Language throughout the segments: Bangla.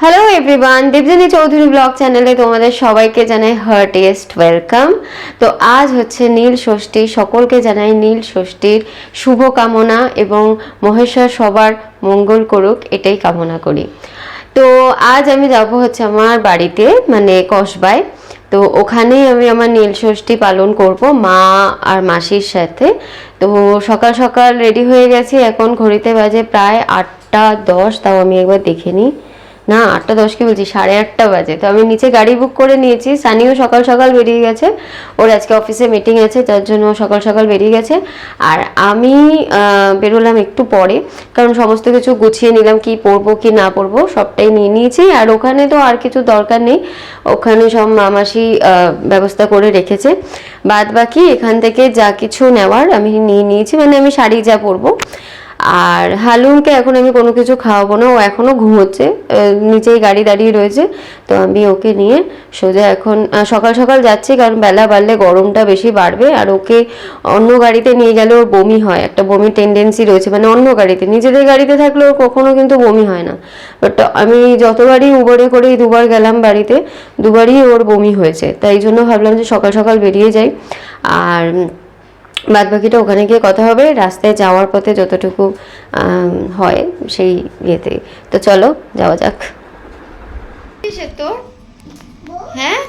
Hello everyone Debjani Chowdhury blog চ্যানেলে তোমাদের সবাইকে জানাই হার্টিয়েস্ট ওয়েলকাম তো আজ হচ্ছে নীল ষষ্ঠী, সকলকে জানাই নীল ষষ্ঠীর শুভকামনা এবং মহেশ্বর সবার মঙ্গল করুক, এটাই কামনা করি। তো আজ আমি যাব হচ্ছে আমার বাড়িতে মানে কসবায়। তো ওখানেই আমি আমার নীল ষষ্ঠী পালন করব মা আর মাসির সাথে। তো সকাল সকাল রেডি হয়ে গেছি, এখন ঘড়িতে বাজে প্রায় আটটা দশ, তাও আমি একবার দেখে নিই। না, আটটা দশ কি বলছি, সাড়ে আটটা বাজে। তো আমি নিচে গাড়ি বুক করে নিয়েছি, সানিও সকাল সকাল বেরিয়ে গেছে। ওর আজকে অফিসে মিটিং আছে, তার জন্য সকাল সকাল বেরিয়ে গেছে। আর আমি বেরোলাম একটু পরে, কারণ সমস্ত কিছু গুছিয়ে নিলাম, কি পরবো, কি না পরবো, সবটাই নিয়ে নিয়েছি। আর ওখানে তো আর কিছু দরকার নেই, ওখানে সব মামাসি ব্যবস্থা করে রেখেছে। বাদ বাকি এখান থেকে যা কিছু নেওয়ার আমি নিয়ে নিয়েছি মানে আমি শাড়ি যা পরবো। আর হালুমকে এখন আমি কোনো কিছু খাওয়াবো না, ও এখনও ঘুমোচ্ছে নিচেই গাড়ি দাঁড়িয়ে রয়েছে, তো আমি ওকে নিয়ে সোজা এখন সকাল সকাল যাচ্ছি, কারণ বেলা বাড়লে গরমটা বেশি বাড়বে, আর ওকে অন্য গাড়িতে নিয়ে গেলে ওর বমি হয়, একটা বমি টেন্ডেন্সি রয়েছে মানে অন্য গাড়িতে, নিজেদের গাড়িতে থাকলে ওর কখনো কিন্তু বমি হয় না বাট আমি যতবারই উবরে করেই দুবার গেলাম বাড়িতে, দুবারই ওর বমি হয়েছে, তাই জন্য ভাবলাম যে সকাল সকাল বেরিয়ে যাই, আর বাদ বাকিটা ওখানে গিয়ে কথা হবে। রাস্তায় যাওয়ার পথে যতটুকু হয় সেই ইয়েতে। তো চলো, যাওয়া যাক। তোর? হ্যাঁ?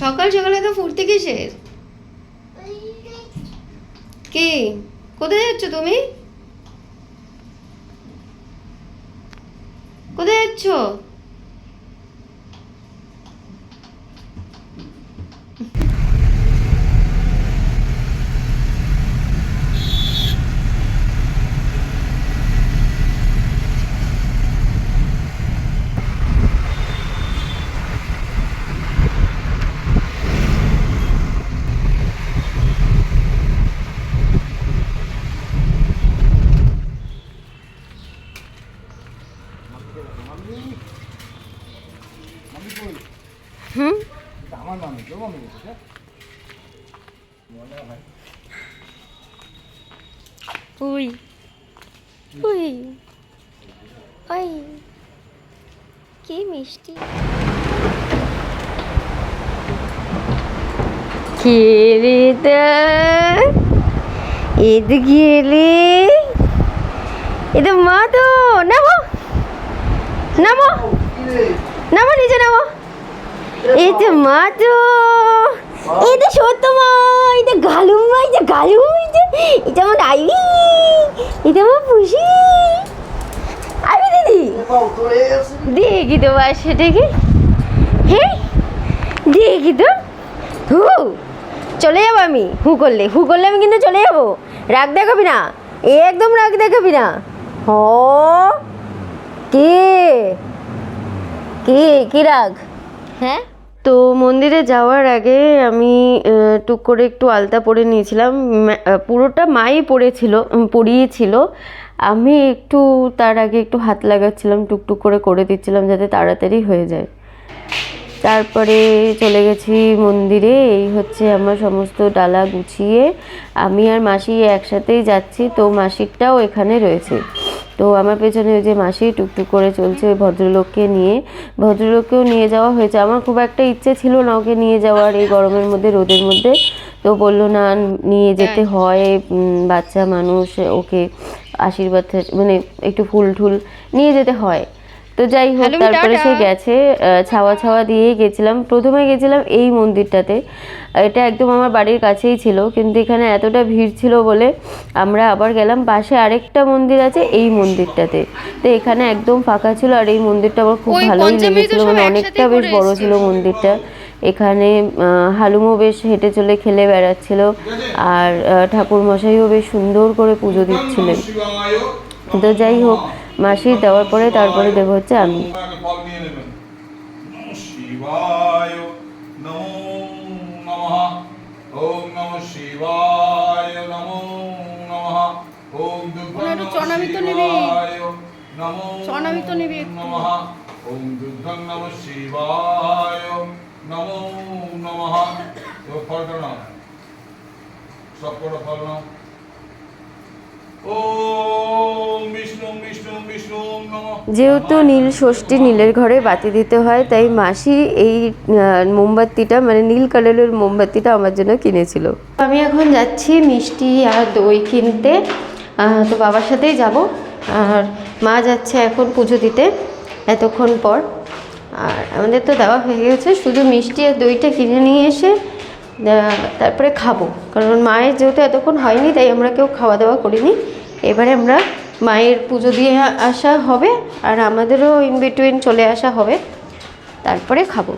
সকাল সকালে তো ফুর্তি কিসের? কি? কোথায় যাচ্ছ তুমি? কোথায় যাচ্ছ? হুম? আমার আমি কি মিষ্টি। খেয়ে এদিকে এলে এটা মা তো নামো নামো। নামো নিচে নামো। এই যে মা তো এই তো সত্য মা এটা গালু মা এটা গালু এটা এটা আমার আইবি এটা আমার পুষি। আইবি দিদি। দেখি তো বা সেটাকে হ্যাঁ দেখি তো। হু। চলে যাব আমি, হু করলে। হু করলে আমি কিন্তু চলে যাব। রাগ দেখাবি না। একদম রাগ দেখাবি না। হ কে? কে? কি রাগ? হ্যাঁ? তো মন্দিরে যাওয়ার আগে আমি টুক করে একটু আলতা পরে নিয়েছিলাম। পুরোটা মাই পড়েছিল উম, পরিয়েছিল। আমি একটু তার আগে একটু হাত লাগাচ্ছিলাম টুকটুক করে করে দিচ্ছিলাম যাতে তাড়াতাড়ি হয়ে যায়। তারপরে চলে গেছি মন্দিরে এই হচ্ছে আমার সমস্ত ডালা গুছিয়ে আমি আর মাসি একসাথেই যাচ্ছি তো মাসিরটাও এখানে রয়েছে। তো আমার পেছনে ওই যে মাসি টুকটুক করে চলছে ওই ভদ্রলোককে নিয়ে ভদ্রলোককেও নিয়ে যাওয়া হয়েছে। আমার খুব একটা ইচ্ছে ছিল না ওকে নিয়ে যাওয়ার এই গরমের মধ্যে রোদের মধ্যে। তো বলল না নিয়ে যেতে হয়। বাচ্চা মানুষ ওকে আশীর্বাদ মানে একটু ফুল টুল নিয়ে যেতে হয়। তো যাই হোক তারপরে সে গেছে ছাওয়া ছাওয়া দিয়েই গেছিলাম। প্রথমে গেছিলাম এই মন্দিরটাতে। এটা একদম আমার বাড়ির কাছেই ছিল কিন্তু এখানে এতটা ভিড় ছিল বলে আমরা আবার গেলাম। পাশে আরেকটা মন্দির আছে এই মন্দিরটাতে। তো এখানে একদম ফাঁকা ছিল আর এই মন্দিরটা আমার খুব ভালোই লেগেছিল মানে অনেকটা বেশ বড় ছিল মন্দিরটা। এখানে হালুমও বেশ হেঁটে চলে খেলে বেড়াচ্ছিল আর ঠাকুর মশাইও বেশ সুন্দর করে পুজো দিচ্ছিলেন। তো যাই হোক মাসির দেওয়ার পরে তারপরে দেবো হচ্ছে আমি। সব কটা ফল নাও। বিষ্ণু যেহেতু নীল ষষ্ঠী নীলের ঘরে বাতি দিতে হয়, তাই মাসি এই মোমবাতিটা মানে নীল কালারের মোমবাতিটা আমার জন্য কিনেছিল। আমি এখন যাচ্ছি মিষ্টি আর দই কিনতে। তো বাবার সাথেই যাব। আর মা যাচ্ছে এখন পুজো দিতে, এতক্ষণ পর। আর আমাদের তো দেওয়া হয়ে গেছে, শুধু মিষ্টি আর দইটা কিনে নিয়ে এসে তারপরে খাব। কারণ মায়ের যেহেতু এতক্ষণ হয়নি, তাই আমরা কেউ খাওয়া দাওয়া করিনি। এবারে আমরা মায়ের পুজো দিয়ে আসা হবে আর আমাদেরও ইন বিটুইন চলে আসা হবে। তারপরে খাব।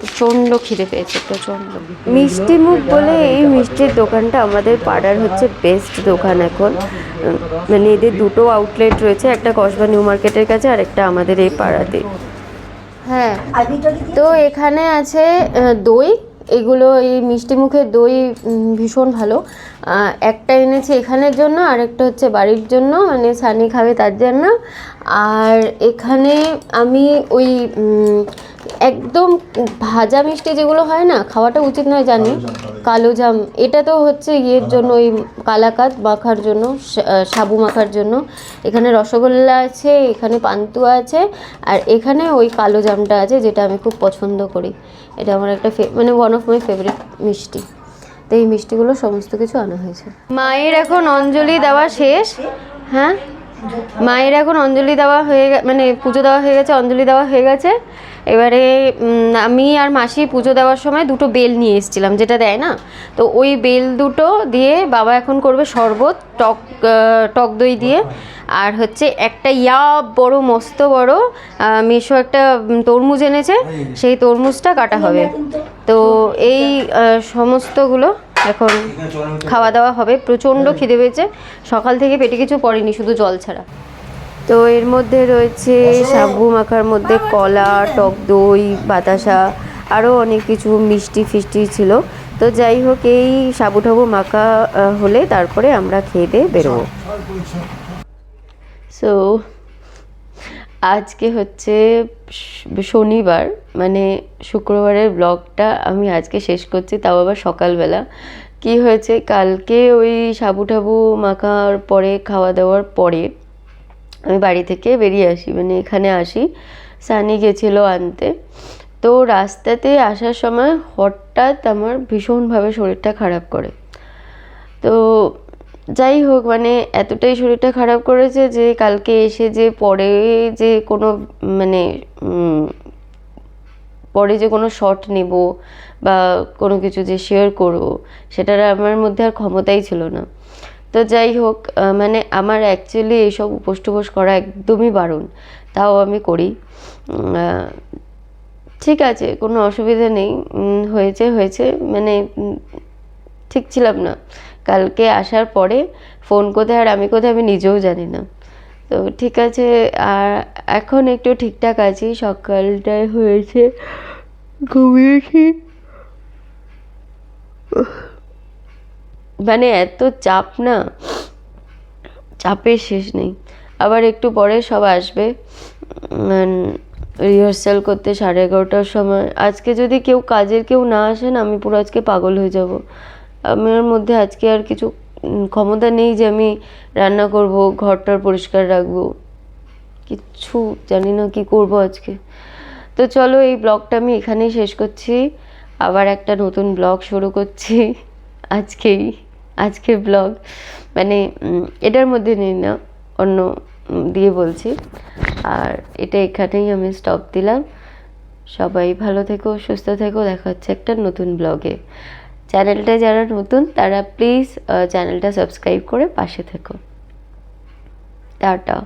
প্রচণ্ড খিদে পেয়েছে, প্রচণ্ড। মিষ্টি মুখ বলে এই মিষ্টির দোকানটা আমাদের পাড়ার হচ্ছে বেস্ট দোকান এখন। মানে এদের দুটো আউটলেট রয়েছে, একটা কসবা নিউ মার্কেটের কাছে আর একটা আমাদের এই পাড়াতে। হ্যাঁ তো এখানে আছে দই। এগুলো এই মিষ্টি মুখের দই ভীষণ ভালো। একটা এনেছি এখানের জন্য আর একটা হচ্ছে বাড়ির জন্য মানে সানি খাবে তার জন্য। আর এখানে আমি ওই একদম ভাজা মিষ্টি যেগুলো হয় না খাওয়াটা উচিত নয় জানি। কালো জাম এটা তো হচ্ছে ইয়ের জন্য ওই কালাকাত মাখার জন্য সাবু মাখার জন্য। এখানে রসগোল্লা আছে এখানে পান্তুয়া আছে আর এখানে ওই কালো জামটা আছে যেটা আমি খুব পছন্দ করি। এটা আমার একটা মানে ওয়ান অফ মাই ফেভারিট মিষ্টি। তো এই মিষ্টিগুলো সমস্ত কিছু আনা হয়েছে। মায়ের এখন অঞ্জলি দেওয়া শেষ। হ্যাঁ? মায়ের এখন অঞ্জলি দেওয়া হয়ে মানে পুজো দেওয়া হয়ে গেছে, অঞ্জলি দেওয়া হয়ে গেছে। এবারে আমি আর মাসি পুজো দেওয়ার সময় দুটো বেল নিয়ে এসেছিলাম, যেটা দেয় না? তো ওই বেল দুটো দিয়ে বাবা এখন করবে শরবত, টক টক দই দিয়ে। আর হচ্ছে একটা ইয়া বড়, মস্ত বড় মিশো একটা তরমুজ এনেছে। সেই তরমুজটা কাটা হবে। তো এই সমস্তগুলো এখন খাওয়া দাওয়া হবে। প্রচণ্ড খিদে পেয়েছে। সকাল থেকে পেটে কিছু পড়েনি শুধু জল ছাড়া। তো এর মধ্যে রয়েছে সাবু মাখার মধ্যে কলা টক দই বাতাসা আরও অনেক কিছু মিষ্টি ফিষ্টি ছিল। তো যাই হোক এই সাবু টাবু মাখা হলে তারপরে আমরা খেয়ে দিয়ে বেরোবো। সো আজকে হচ্ছে শনিবার মানে শুক্রবারের ব্লগটা আমি আজকে শেষ করছি, তাও আবার সকালবেলা। কি হয়েছে? কালকে ওই সাবু ঠাবু মাখার পরে, খাওয়া দাওয়ার পরে আমি বাড়ি থেকে বেরিয়ে আসি মানে এখানে আসি। সানি গেছিল আনতে। তো রাস্তাতে আসার সময় হঠাৎ আমার ভীষণভাবে শরীরটা খারাপ করে। তো যাই হোক মানে এতটাই শরীরটা খারাপ করেছে যে কালকে এসে যে পরে যে কোনো মানে পরে যে কোনো শট নেব বা কোনো কিছু যে শেয়ার করব, সেটার আমার মধ্যে আর ক্ষমতাই ছিল না। তো যাই হোক মানে আমার অ্যাকচুয়ালি এইসব উপোস করা একদমই বারণ, তাও আমি করি। ঠিক আছে, কোনো অসুবিধা নেই। হয়েছে হয়েছে মানে ঠিক ছিলাম না। কালকে আসার পরে ফোন কোথায় আর আমি কোথায় আমি নিজেও জানি না। তো ঠিক আছে, আর এখন একটু ঠিকঠাক আছি সকালটায় হয়েছে। ঘুমিয়েছি। মানে এত চাপ না, চাপের শেষ নেই। আবার একটু পরে সব আসবে। রিহার্সাল করতে সাড়ে এগারোটার সময়। আজকে যদি কেউ কাজের কেউ না আসেন আমি পুরো আজকে পাগল হয়ে যাব। আমার মধ্যে আজকে আর কিছু ক্ষমতা নেই যে আমি রান্না করব, ঘরটার পরিষ্কার রাখব। কিচ্ছু জানি না কি করব আজকে। তো চলো এই ব্লগটা আমি এখানেই শেষ করছি। আবার একটা নতুন ব্লগ শুরু করছি। আজকেই, আজকে ব্লগ। মানে এটার মধ্যে নেই না, অন্য দিয়ে বলছি। আর এটা এখানেই আমি স্টপ দিলাম। সবাই ভালো থেকো, সুস্থ থেকো। দেখা হচ্ছে একটা নতুন ব্লগে। চ্যানেলটা যারা নতুন তারা প্লিজ চ্যানেলটা সাবস্ক্রাইব করে পাশে থেকো। টাটা।